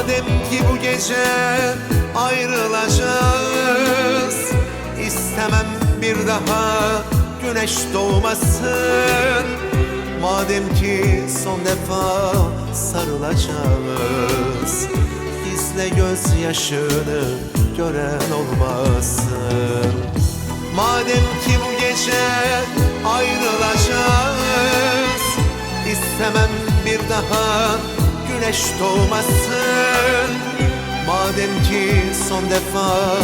Madem ki bu gece ayrılacağız İstemem bir daha güneş doğmasın. Madem ki son defa sarılacağız Gizle gözyaşını gören olmasın. Madem ki bu gece ayrılacağız İstemem bir daha güneş doğmasın. Madem ki son defa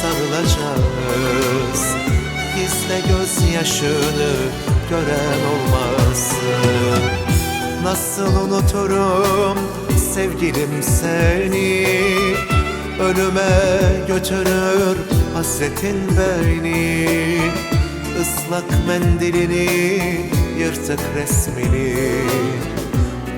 sarılacağız Gizle gözyaşını gören olmasın. Nasıl unuturum sevgilim seni? Ölüme götürür hasretin beni. Islak mendilini yırtık resmini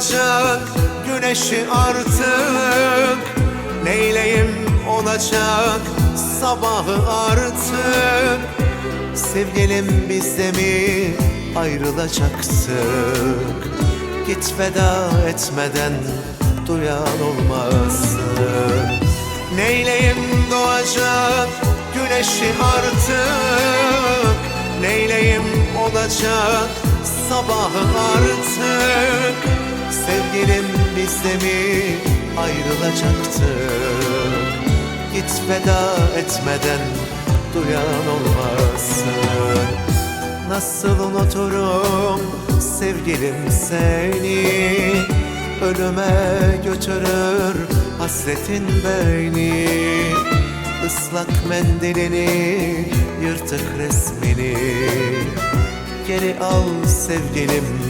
doğacak güneşi artık. Neyleyim olacak sabahı artık. Sevgilim bizde mi ayrılacaktık Git veda etmeden duyan olmasın Neyleyim doğacak güneşi artık? Neyleyim olacak sabahı artık Sevgilim bizde mi ayrılacaktık Git veda etmeden duyan olmasın. Nasıl unuturum sevgilim seni? Ölüme götürür hasretin beni Islak mendilini yırtık resmini. Geri al sevgilim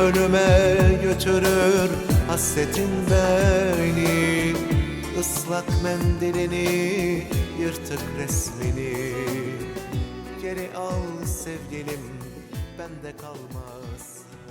Ölüme götürür hasretin beni Islak mendilini yırtık resmini. Geri al sevgilim bende kalmasın